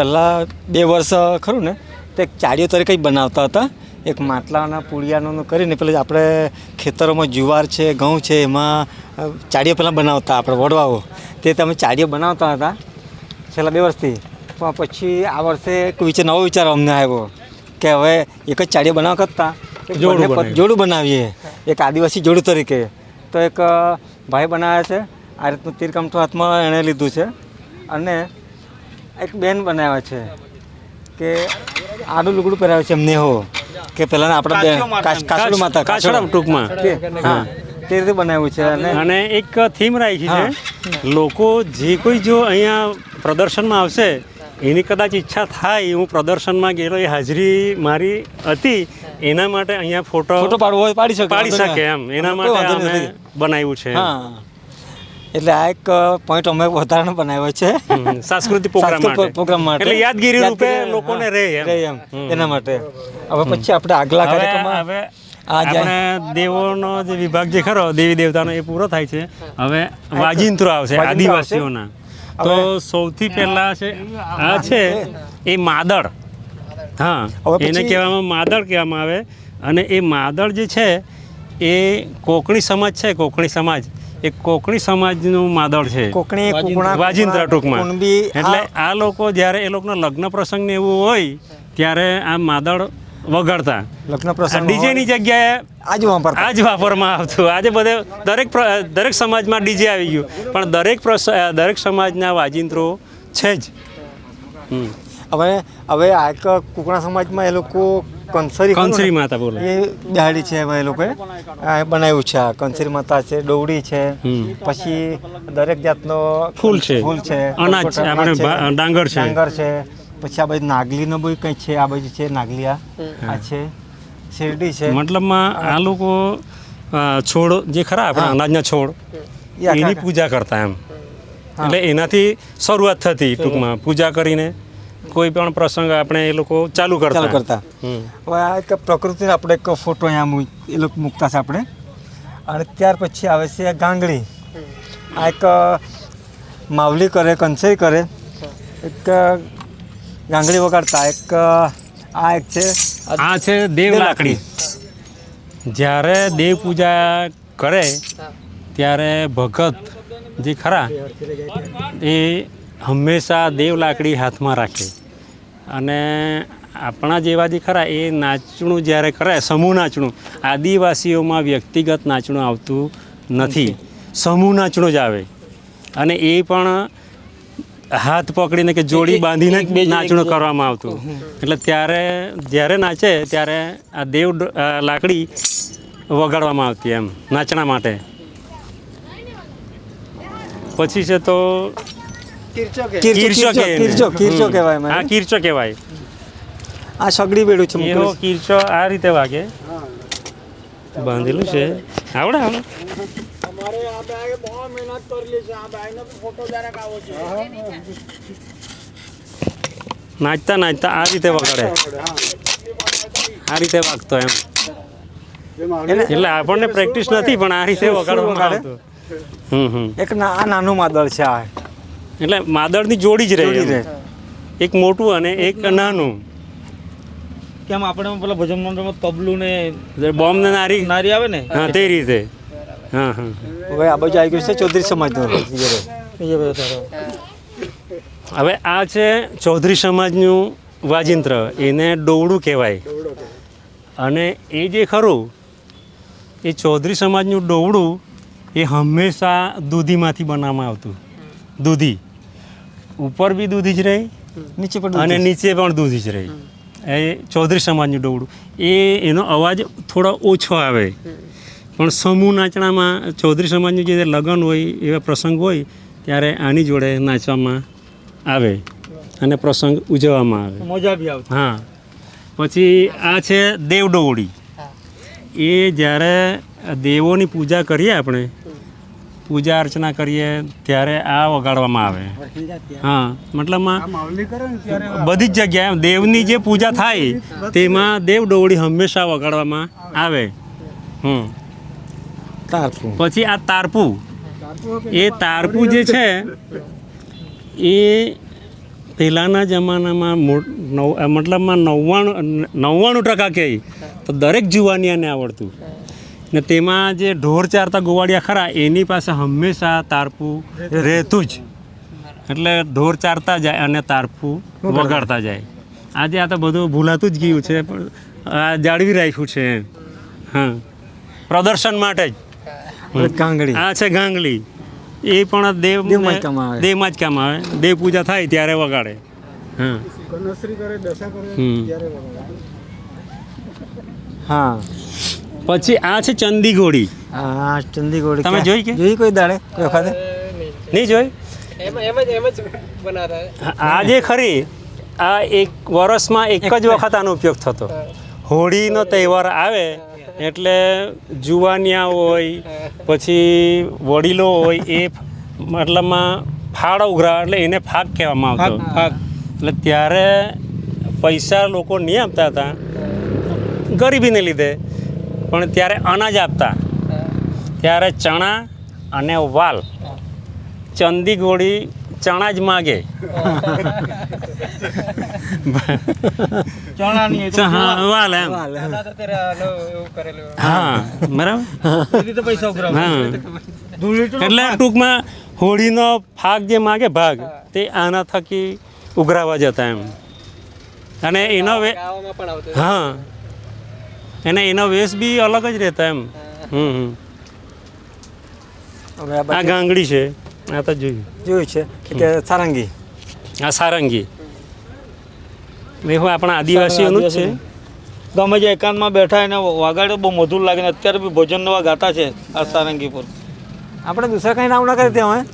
પહેલાં બે વર્ષ ખરું ને? તે એક ચાડીઓ તરીકે બનાવતા હતા. એક માટલાના પુળિયાનું કરીને પેલા આપણે ખેતરોમાં જુવાર છે ઘઉં છે એમાં ચાડીઓ પહેલાં બનાવતા આપણે વડવાઓ. તે તમે ચાડીઓ બનાવતા હતા છેલ્લા બે વર્ષથી. પણ પછી આ વર્ષે એક વિચાર નવો વિચાર અમને આવ્યો કે હવે એક જ ચાડીઓ બનાવવા કરતાં જોડું. જોડું બનાવીએ. એક આદિવાસી જોડું તરીકે. તો એક ભાઈ બનાવ્યા છે. આ રીતનું તીરકામઠું હાથમાં એણે લીધું છે. અને એક બેન બનાવ્યા છે કે આડું લુગડું પહેરાવ્યું છે એમને હો. કે પહેલાં આપણા બેન કાચ- માતા કાસડા ટૂંકમાં. હા. તે રીતે બનાવ્યું છે અને અને એક થીમ રાખી છે લોકો જે કોઈ જો અહીંયા પ્રદર્શનમાં આવશે એની કદાચ ઈચ્છા થાય હું પ્રદર્શનમાં ગયેલો એ હાજરી મારી હતી એના માટે અહીંયા ફોટો ફોટો પાડવો પાડી શકે પાડી શકે એમ. એના માટે અમે બનાવ્યું છે. હા. એટલે આ એક પોઈન્ટ અમે વધારાનો બનાવ્યો છે. સાંસ્કૃતિક પ્રોગ્રામ માટે. એટલે યાદગીરી રૂપે લોકોને રહે એમ. એના માટે. હવે પછી આપણે આગલા કાર્યક્રમમાં હવે. આપણે દેવોનો જે વિભાગ જે ખરો દેવી દેવતાનો એ પૂરો થાય છે. હવે વાજિંત્રો આવશે આદિવાસીઓના. તો સૌથી પહેલા છે આ છે એ માદળ. હા એને કહેવામાં માદળ કહેવામાં આવે. અને એ માદળ જે છે એ કોકણી સમાજ છે કોકણી સમાજ. એ કોકણી સમાજનું માદળ છે. કોકણી કુકણા વાજિંત્રા ટૂંકમાં. કુણબી એટલે આ લોકો જ્યારે એ લોકોના લગ્ન પ્રસંગ ને એવું હોય ત્યારે આ માદળ વગાડતા. લગ્ન પ્રસંગ ડીજેની જગ્યાએ આજ વાપરતા. આ જ વાપરમાં આવતું. આજે બધે દરેક દરેક સમાજમાં ડીજે આવી ગયું. પણ દરેક પ્રસ દરેક સમાજના વાજિંત્રો છે જ. હમ. હવે હવે આ એક કુકણા સમાજમાં એ લોકો કંસરી કંસરી માતા બોલે. એ દાડી છે એમાં એ લોકોએ. આ બનાવ્યું છે આ કંસરી માતા છે ડોવડી છે. પછી દરેક જાતનો ફૂલ છે. ફૂલ છે. અનાજ છે, આપણે ડાંગર છે. ડાંગર છે. પછી આ બાજુ નાગલીનો બી કંઈ છે આ બાજુ છે નાગલી આ છે. શેરડી છે. મતલબમાં આ લોકો છોડ જે ખરા આપણા અનાજના છોડ એની પૂજા કરતા એમ. એટલે એનાથી શરૂઆત થતી ટૂંકમાં પૂજા કરીને કોઈ પણ પ્રસંગ આપણે એ લોકો ચાલુ કરતા. ચાલુ કરતા. હવે આ એક પ્રકૃતિનો આપણે એક ફોટો અહીંયા મૂક- એ લોકો મૂકતા છે આપણે. અને ત્યાર પછી આવે છે ગાંગડી આ એક માવલી કરે કંસઈ કરે. એક ગાંગડી વગાડતા. એક આ એક છે આ છે દેવ લાકડી. જ્યારે દેવ પૂજા કરે ત્યારે ભગત જે ખરા એ હંમેશા દેવ લાકડી હાથમાં રાખે. અને આપણા જેવા જે ખરા એ નાચણું જ્યારે કરે સમૂહ નાચણું આદિવાસીઓમાં વ્યક્તિગત નાચણું આવતું નથી. સમૂહ નાચણું જ આવે. અને એ પણ હાથ પકડીને કે જોડી બાંધીને જ નાચણું કરવામાં આવતું. એટલે ત્યારે જ્યારે નાચે ત્યારે આ દેવ લાકડી વગાડવામાં આવતી એમ નાચણા માટે. પછી છે તો કીરચો. કહેવાય. આ મને કીરચો કહેવાય. આ સગડી બેડું છે એનો છે. કીરચો આ રીતે વાગે. બાંધેલું છે. આવડે આવડે નાચતા નાચતા આ રીતે વગાડે. આ રીતે વાગતો એમ. એટલે આપણને પ્રેક્ટિસ નથી પણ આ રીતે વગાડવામાં વગાડે? આવતું. હમ હમ. એક ના આ નાનું માદળ છે આ. એટલે માદળની જોડી જ રહે રહે. એક મોટું અને એક નાનું. કેમ આપણે પેલા ભજન મંડળમાં તબલું ને બોમ્બ ને નારી નારી આવે ને? હા તે રીતે. હા હા. હવે આ બાજુ આવી ગયું છે ચૌધરી સમાજનું. હવે આ છે ચૌધરી સમાજનું વાજિંત્ર. એને ડોવડું કહેવાય. અને એ જે ખરું એ ચૌધરી સમાજનું ડોવડું એ હંમેશા દૂધીમાંથી બનાવવામાં આવતું. દૂધી. ઉપર બી દૂધી જ રહે નીચે પણ અને નીચે પણ દૂધી જ રહે. એ ચૌધરી સમાજનું ડોવડું એ એનો અવાજ થોડો ઓછો આવે. પણ સમૂહ નાચણામાં ચૌધરી સમાજનું જે લગ્ન હોય એવા પ્રસંગ હોય ત્યારે આની જોડે નાચવામાં આવે અને પ્રસંગ ઉજવવામાં આવે. મજા બી આવે હા. પછી આ છે દેવડોવડી એ જ્યારે દેવોની પૂજા કરીએ આપણે પૂજા અર્ચના કરીએ ત્યારે આ વગાડવામાં આવે. હા મતલબમાં બધી જ જગ્યાએ દેવની જે પૂજા થાય તેમાં દેવ ડોવડી હંમેશા વગાડવામાં આવે. હમ. તારપું. પછી આ તારપુ. એ તારપુ જે છે એ પહેલાંના જમાનામાં મો- નવ મતલબમાં નવ્વાણું નવ્વાણું ટકા કહે તો દરેક જુવાનિયાને આવડતું. ને તેમાં જે ઢોર ચારતા ગોવાળિયા ખરા એની પાસે હંમેશા તારપું રહેતું જ એટલે ઢોર ચારતા જાય અને તારપું વગાડતા જાય. આજે આ તો બધું ભૂલાતું જ ગયું છે પણ આ જાળવી રાખ્યું છે એમ. હા. પ્રદર્શન માટે જ. ગાંગળી. આ છે ગાંગળી. એ પણ દેવ દેવમાં જ કામ આવે. દેવમાં જ કામ આવે. દેવ પૂજા થાય ત્યારે વગાડે. હા. હા. પછી આ છે ચંદી ઘોડી હા ઘોડી તમે જોઈ કે? જોઈ કોઈ દાડે? કોઈ વખતે? નહીં જોઈ? આજે ખરી આ એક વર્ષમાં એક જ વખત આનો ઉપયોગ થતો. હોળીનો તહેવાર આવે એટલે જુવાનિયા હોય પછી વડીલો હોય એ મતલબમાં ફાળ ઉઘરા એટલે એને ફાગ કહેવામાં આવતો. ફાગ. એટલે ત્યારે પૈસા લોકો નહીં આપતા હતા ગરીબીને લીધે. પણ ત્યારે અનાજ આપતા. ત્યારે ચણા અને વાલ. ચંદી ગોળી ચણા જ માગે. હા વાલ. એમ. વાલ. હા બરાબર? એટલે ટૂંકમાં હોળીનો ભાગ જે માગે ભાગ તે આના થકી ઉઘરાવા જતા એમ. અને એનો વે હા. એને એનો વેશ બી અલગ જ રહેતા એમ. હમ હમ. આ ગાંગડી છે. આ તો જોયું. જોયું છે કે સારંગી. આ સારંગી. હું આપણા આદિવાસીઓનું જ છે. ગમે જે એકાંતમાં બેઠા એને વાગાડે બહુ મધુર લાગે ને અત્યારે બી ભોજન નવા ગાતા છે આ સારંગી પર. આપણે દૂસરા કંઈ નામ ના કરી ત્યાં હવે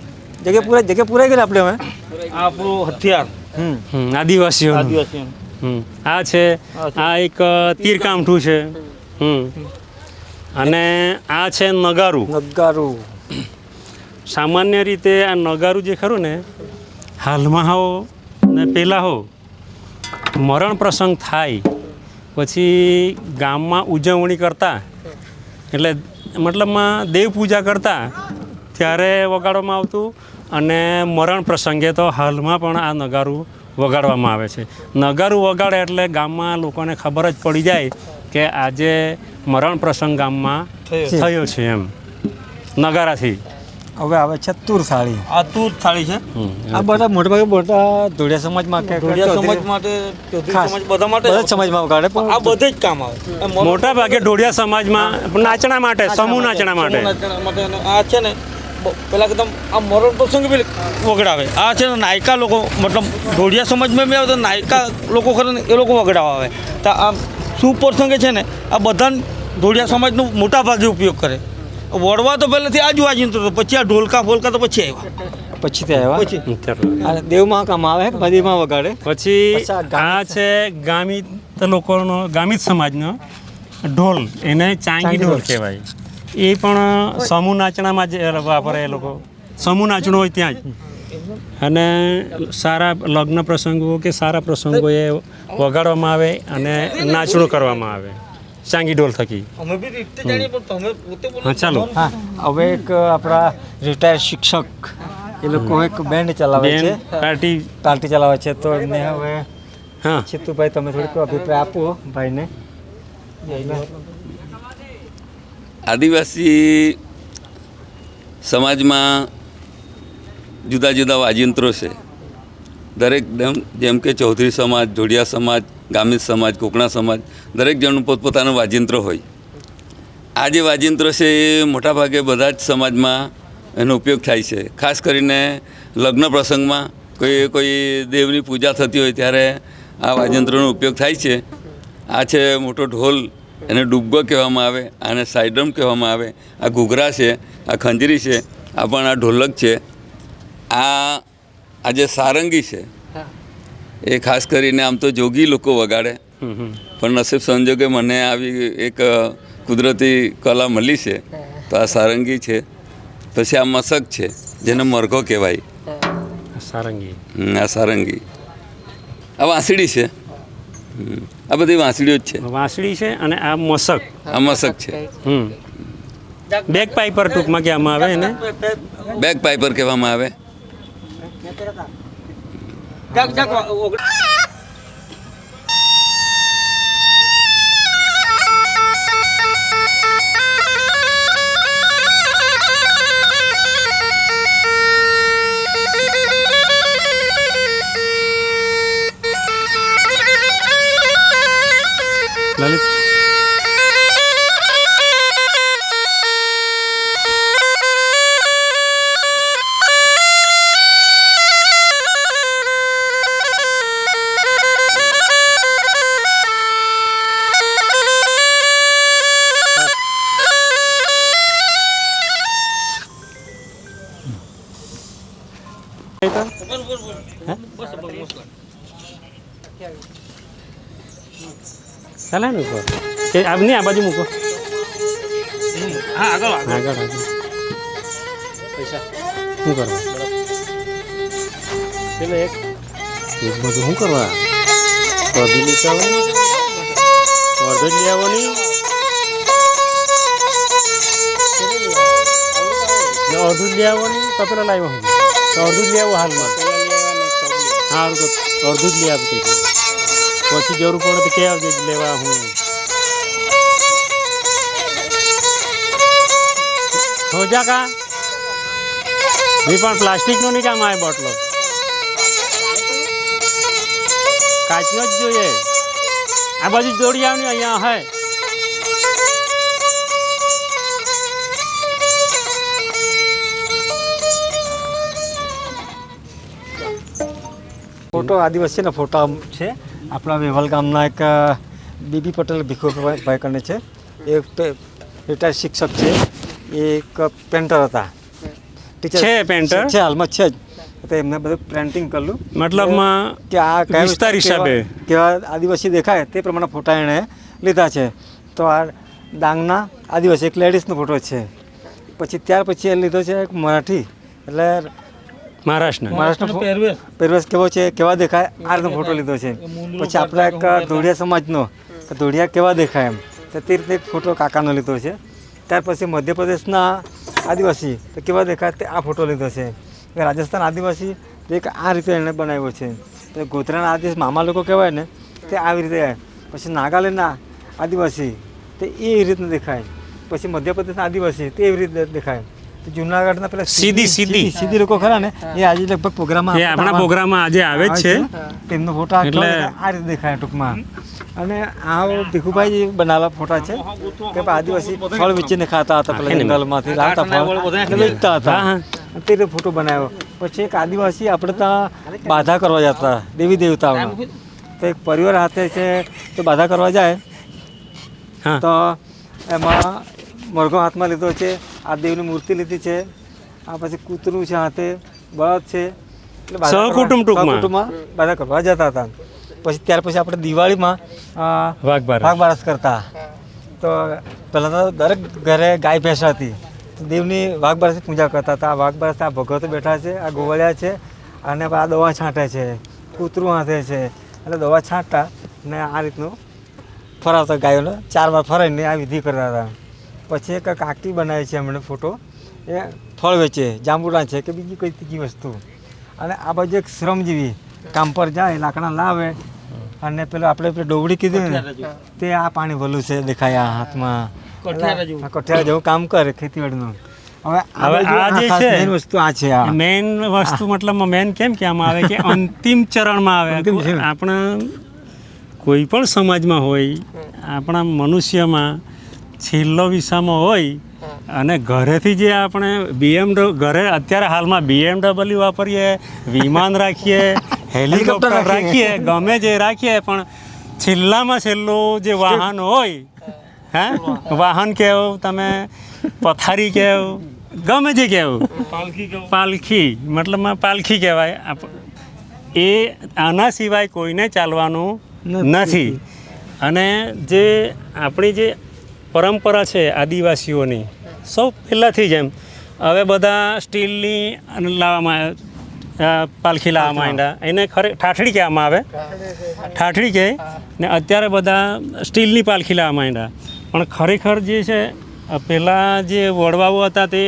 જગ્યા પૂરા જગ્યા પૂરાઈ ગયેલા આપણે હવે. આ આપણું હથિયાર. હમ. હમ, આદિવાસીઓ આદિવાસીઓનું. હમ. આ છે આ એક તીરકામઠું છે. હમ. અને આ છે નગારું. નગારું. સામાન્ય રીતે આ નગારું જે ખરું ને હાલમાં હો ને પહેલાં હો મરણ પ્રસંગ થાય પછી ગામમાં ઉજવણી કરતા એટલે મતલબમાં દેવ પૂજા કરતા ત્યારે વગાડવામાં આવતું અને મરણ પ્રસંગે તો હાલમાં પણ આ નગારું વગાડવામાં આવે છે. નગારું વગાડે એટલે ગામમાં લોકોને ખબર જ પડી જાય કે આજે મરણ પ્રસંગ ગામમાં થયો. છે. એમ. નગારાથી. હવે આવે છે તુર થાળી આ તુર થાળી છે આ બધા મોટા ભાગે મોટા ધોળિયા સમાજમાં કે ધોળિયા સમાજ માટે સમાજ બધા માટે બધા સમાજમાં કાઢે પણ આ બધે જ કામ આવે. મોટા ભાગે ઢોળિયા સમાજમાં નાચણા માટે સમૂહ નાચણા માટે. સમૂહ નાચણા માટે આ છે ને પેલા એકદમ આ મરણ પ્રસંગ બી વગડાવે. આ છે ને નાયકા લોકો મતલબ ઢોળિયા સમાજમાં બી આવે તો નાયકા લોકો ખરે ને એ લોકો વગડાવા. આવે તો આ શું પ્રસંગે છે ને આ બધા ઢોળિયા સમાજનો મોટા ભાગે ઉપયોગ કરે. વડવા તો પહેલાંથી આ જ નતો હતો પછી આ ઢોલકા ફોલકા તો પછી આવ્યા. પછી તે આવ્યા. અને દેવમાં કામ આવે બધીમાં વગાડે? પછી આ છે ગામિત લોકોનો ગામિત સમાજનો ઢોલ. એને ચાંગી ઢોલ. કહેવાય. એ પણ સમૂહ નાચણામાં જ વાપરે એ લોકો. સમૂહ નાચણું હોય ત્યાં જ. અને સારા લગ્ન પ્રસંગો કે સારા પ્રસંગોએ વગાડવામાં આવે અને નાચણું કરવામાં આવે. ચાંગી ઢોલ થકી. હા ચાલો. હા હવે એક આપણા રિટાયર શિક્ષક એ લોકો એક બેન્ડ ચલાવે છે. પાર્ટી પાર્ટી ચલાવે છે તો એમને હવે હા. ચિત્તુભાઈ તમે થોડીક અભિપ્રાય આપો ભાઈને. આદિવાસી સમાજમાં જુદા જુદા વાજિંત્રો છે. દરેક જેમ કે ચૌધરી સમાજ, જોડિયા સમાજ, ગામિત સમાજ, કોકણા સમાજ, દરેક જણનું પોતપોતાનું વાજિંત્ર હોય. આ જે વાજિંત્રો છે એ મોટાભાગે બધા જ સમાજમાં એનો ઉપયોગ થાય છે. ખાસ કરીને લગ્ન પ્રસંગમાં કોઈ કોઈ દેવની પૂજા થતી હોય ત્યારે આ વાજિંત્રોનો ઉપયોગ થાય છે. આ છે મોટો ઢોલ એને ડુબ્બો કહેવામાં આવે આને સાયડ્રમ કહેવામાં આવે. આ ઘૂઘરા છે આ ખંજરી છે આ પણ આ ઢોલક છે. આ આ જે સારંગી છે એ ખાસ કરીને આમ તો જોગી લોકો વગાડે. પણ નસીબ સંજોગે મને આવી એક કુદરતી કલા મળી છે. તો આ સારંગી છે. પછી આ મસક છે જેને મરઘો કહેવાય. સારંગી. આ સારંગી. આ વાંસળી છે. આ બધી વાંસળીઓ જ છે. વાંસળી છે અને આ મસક. આ મસક છે. હમ. બેક પાઇપર ટૂંકમાં કહેવામાં આવે એને? બેક પાઇપર કહેવામાં આવે. લલિત ચાલે ને ઉપર? કે આ નહીં આ બાજુ મૂકો. હા આગળ આગળ. આગળ પૈસા. શું કરવા? પેલો એક. એક બધું શું કરવા? અડધી આવવાની? અડધો જ લેવાની અડધું જ લઈ તો પેલા લાવ્યો તો અડધું જ લઈ હાલમાં. હા અડધું જ લઈ આવતી પછી જરૂર પડે તો કે આવજે, લેવા હું? હોજા કા એ પણ પ્લાસ્ટિકનો નહીં કામ આવે બોટલો? કાચનો જ જોઈએ. આ બાજુ જોડી આવ અહીંયા હે. ફોટો આદિવાસીના ફોટા છે. આપણા વેવલ ગામના એક બીબી પટેલ ભીખુભાઈ ભાઈ કરીને છે. એ રિટાયર્ડ શિક્ષક છે. એ એક પેન્ટર હતા. ટીચર છે પેન્ટર છે હાલમાં છે જ. તો એમને બધું પ્રિન્ટિંગ કરેલું મતલબમાં કે આ કયા વિસ્તાર હિસાબે. કેવા- કેવા આદિવાસી દેખાય તે પ્રમાણે ફોટા એણે લીધા છે. તો આ ડાંગના આદિવાસી એક લેડીઝનો ફોટો છે. પછી ત્યાર પછી એ લીધો છે એક મરાઠી. એટલે મહારાષ્ટ્રના. મહારાષ્ટ્રનો પહેરવેશ. કેવો છે કેવા દેખાય? આ રીતનો ફોટો લીધો છે. પછી આપણા એક ધોળિયા સમાજનો ધોળિયા કેવા દેખાય એમ? તો તે રીતે ફોટો કાકાનો લીધો છે. ત્યાર પછી મધ્યપ્રદેશના આદિવાસી તો કેવા દેખાય તે આ ફોટો લીધો છે. રાજસ્થાન આદિવાસી તો એક આ રીતે એણે બનાવ્યો છે. તો ગોધરાના આદિવાસી મામા લોકો કહેવાય ને તે આવી રીતે પછી નાગાલેન્ડના આદિવાસી તે એ રીતના દેખાય. પછી મધ્યપ્રદેશના આદિવાસી તે એવી રીતે દેખાય. જુનાગઢના પેલા સીધી- સીધી. સીધી લોકો ખરા ને? એ આજે લગભગ પ્રોગ્રામમાં એ આપણા પ્રોગ્રામમાં આજે આવે જ છે. તેમનો ફોટા એટલે- આ રીતે દેખાય ટૂંકમાં. અને આ ભીખુભાઈ બનાવેલા ફોટા છે કે આદિવાસી ફળ વેચીને ખાતા હતા પેલા જંગલમાંથી લાવતા ફળ વેચતા હતા. તે રીતે ફોટો બનાવ્યો. પછી એક આદિવાસી આપણે ત્યાં બાધા કરવા જતા દેવી દેવતાઓનો. તો એક પરિવાર હાથે છે તો બાધા કરવા જાય. હા. તો એમાં મરઘો હાથમાં લીધો છે આ દેવની મૂર્તિ લીધી છે આ પછી કૂતરું છે હાથે બળદ છે સહકુટુંબ ટૂંકમાં. બાધા કરવા જતા હતા. પછી ત્યાર પછી આપણે દિવાળીમાં વાઘબારસ વાઘ બાર કરતા. તો પહેલાં તો દરેક ઘરે ગાય ભેંસ હતી. દેવની વાઘ બારસની પૂજા કરતા હતા. આ વાઘ બારસ આ ભગવતો બેઠા છે આ ગોવાળિયા છે અને આ દવા છાંટે છે કૂતરું હાથે છે. એટલે દવા છાંટતા ને આ રીતનું ફરાવતા ગાયોને ચાર વાર ફરાવીને આ વિધિ કરતા હતા. પછી એક કાકી બનાવે છે એમણે ફોટો. એ ફળ વેચે જાંબુડા છે કે બીજી કોઈ ત્રીજી વસ્તુ. અને આ બાજુ એક શ્રમજીવી કામ પર જાય લાકડા લાવે. અને પેલું આપણે પેલું ડોવડી કીધું ને તે આ પાણી ભલું છે દેખાય આ હાથમાં. કઠિયા જેવું. આ કઠિયારા જેવું કામ કરે ખેતીવાડીનું. હવે આ જે છે, મેન વસ્તુ આ છે આ. મેન વસ્તુ મતલબમાં મેન કેમ કહેવામાં આવે કે અંતિમ ચરણમાં આવે. આપણા કોઈ પણ સમાજમાં હોય આપણા મનુષ્યમાં છેલ્લો વિસામાં હોય અને ઘરેથી જે આપણે બીએમડબલ્યુ ઘરે અત્યારે હાલમાં બીએમડબલ્યુ વાપરીએ વિમાન રાખીએ હેલિકોપ્ટર રાખીએ. ગમે જે રાખીએ પણ છેલ્લામાં છેલ્લું જે વાહન હોય હે? વાહન કહેવું તમે પથારી કહેવું ગમે જે કહેવું. પાલખી પાલખી મતલબમાં પાલખી કહેવાય. એ આના સિવાય કોઈને ચાલવાનું નથી. અને જે આપણી જે પરંપરા છે આદિવાસીઓની. સૌ પહેલાંથી જ એમ હવે બધા સ્ટીલની લાવવામાં પાલખી લાવવામાં માંડ્યા એને ખરે ઠાઠડી કહેવામાં આવે. ઠાઠડી કહે ને અત્યારે બધા સ્ટીલની પાલખી લાવવા માંડ્યા પણ ખરેખર જે છે પહેલાં જે વડવાઓ હતા તે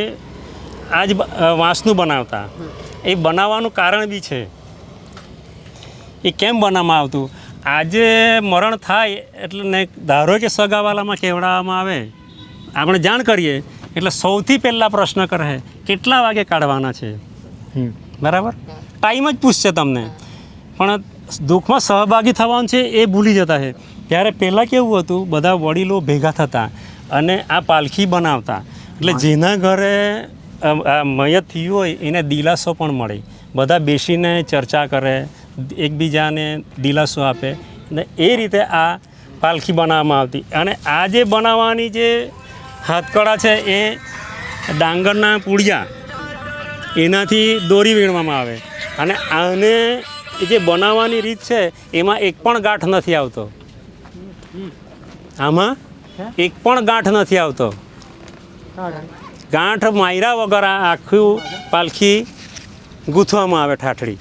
આ જ વાંસનું બનાવતા. એ બનાવવાનું કારણ બી છે. એ કેમ બનાવવામાં આવતું? આજે મરણ થાય એટલે ને ધારો કે સગાવાલામાં કહેવડાવવામાં આવે આપણે જાણ કરીએ એટલે સૌથી પહેલાં પ્રશ્ન કરે કેટલા વાગે કાઢવાના છે. બરાબર? ટાઈમ જ પૂછશે તમને. પણ દુઃખમાં સહભાગી થવાનું છે એ ભૂલી જતા છે ત્યારે પહેલાં કેવું હતું બધા વડીલો ભેગા થતા અને આ પાલખી બનાવતા. એટલે જેના ઘરે આ મયત થયું હોય એને દિલાસો પણ મળે. બધા બેસીને ચર્ચા કરે એકબીજાને દિલાસો આપે. અને એ રીતે આ પાલખી બનાવવામાં આવતી. અને આ જે બનાવવાની જે હાથકળા છે એ ડાંગરના પૂળિયા એનાથી દોરી વીણવામાં આવે. અને આને જે બનાવવાની રીત છે એમાં એક પણ ગાંઠ નથી આવતો. આમાં એક પણ ગાંઠ નથી આવતો. ગાંઠ માયરા વગર આખું પાલખી ગૂંથવામાં આવે ઠાઠડી.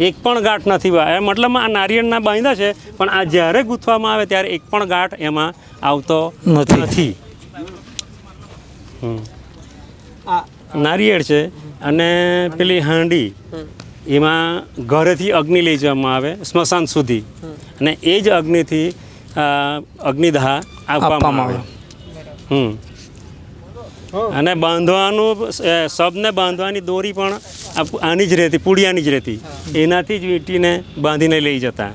એક પણ ગાંઠ નથી વા- એ મતલબ આ નારિયેળના બાંધ્યા છે પણ આ જ્યારે ગૂંથવામાં આવે ત્યારે એક પણ ગાંઠ એમાં આવતો નથી. નથી. આ નારિયેળ છે અને પેલી હાંડી એમાં ઘરેથી અગ્નિ લઈ જવામાં આવે સ્મશાન સુધી. અને એ જ અગ્નિથી અગ્નિદાહ આપવામાં આવે. હમ. અને બાંધવાનું શબને બાંધવાની દોરી પણ આની જ રહેતી પુડિયાની જ રહેતી. એનાથી જ વીંટીને બાંધીને લઈ જતા.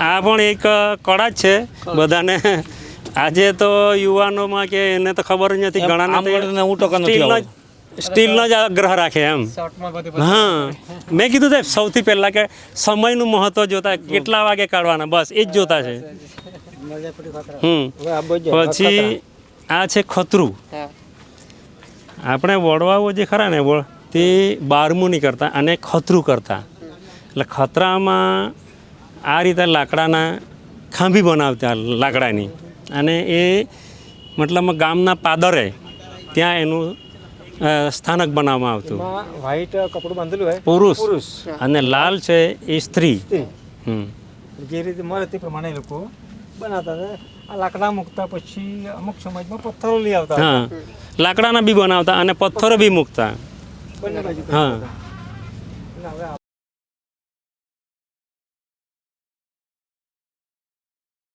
આ પણ એક કળા જ છે. બધાને આજે તો યુવાનોમાં કે એને તો ખબર જ નથી કરીને હું જ સ્ટીલનો જ આગ્રહ રાખે એમ. હા. મેં કીધું સાહેબ સૌથી પહેલાં કે સમયનું મહત્વ જોતા કેટલા વાગે કાઢવાના બસ એ જ જોતા છે. હમ. પછી આ છે ખતરું. આપણે વડવાઓ જે ખરા ને વળ તે બારમું નહીં કરતા અને ખતરું કરતા. એટલે ખતરામાં આ રીતે લાકડાના ખાંભી બનાવતા લાકડાની. અને એ મતલબ ગામના પાદરે ત્યાં એનું સ્થાનક બનાવવામાં આવતું. વ્હાઈટ કપડું બાંધેલું હોય. પુરુષ. પુરુષ. અને લાલ છે એ સ્ત્રી. જે રીતે મળે તે પ્રમાણે એ લોકો બનાવતા હતા. આ લાકડા મૂકતા પછી અમુક સમાજમાં પથ્થરો લઈ આવતા હા. લાકડાના બી બનાવતા અને પથ્થરો બી મૂકતા. બંને બાજુ હા.